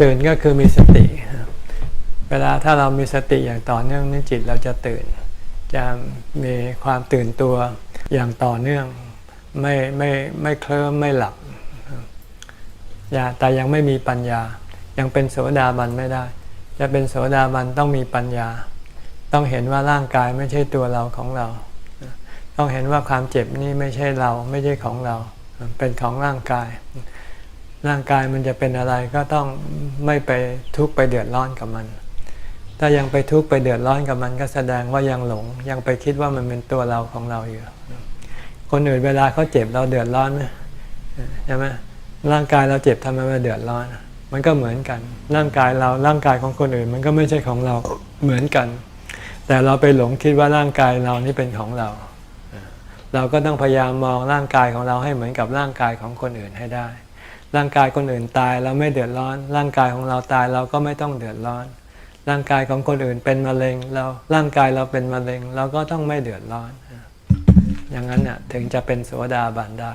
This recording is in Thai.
ตื่นก็คือมีสติ เวลาถ้าเรามีสติอย่างต่อเนื่องนี่จิตเราจะตื่น จะมีความตื่นตัวอย่างต่อเนื่อง ไม่ไม่ไม่เคลิ้มไม่หลับอย่าแต่ยังไม่มีปัญญา ยังเป็นโสดาบันไม่ได้ จะเป็นโสดาบันต้องมีปัญญา ต้องเห็นว่าร่างกายไม่ใช่ตัวเราของเรา ต้องเห็นว่าความเจ็บนี่ไม่ใช่เราไม่ใช่ของเรา เป็นของร่างกาย ร่างกายมันจะเป็นอะไรก็ต้องไม่ไปทุกข์ไปเดือดร้อนกับมัน ถ้ายังไปทุกข์ไปเดือดร้อนกับมันก็แสดงว่ายังหลง ยังไปคิดว่ามันเป็นตัวเราของเราอยู่ คนอื่นเวลาเขาเจ็บเราเดือดร้อนไหมใช่ไหมร่างกายเราเจ็บทำไมมันเดือดร้อน มันก็เหมือนกัน ร่างกายเราร่างกายของคนอื่น มันก็ไม่ใช่ของเราเหมือนกัน แต่เราไปหลงคิดว่าร่างกายเรานี่เป็นของเรา เราก็ต้องพยายามมองร่างกายของเราให้เหมือนกับร่างกายของคนอื่นให้ได้ ร่างกายคนอื่นตายเราไม่เดือดร้อน ร่างกายของเราตายเราก็ไม่ต้องเดือดร้อน ร่างกายของคนอื่นเป็นมะเร็งเราร่างกายเราเป็นมะเร็ง เราก็ต้องไม่เดือดร้อน อย่างนั้นเนี่ยถึงจะเป็นโสดาบันได้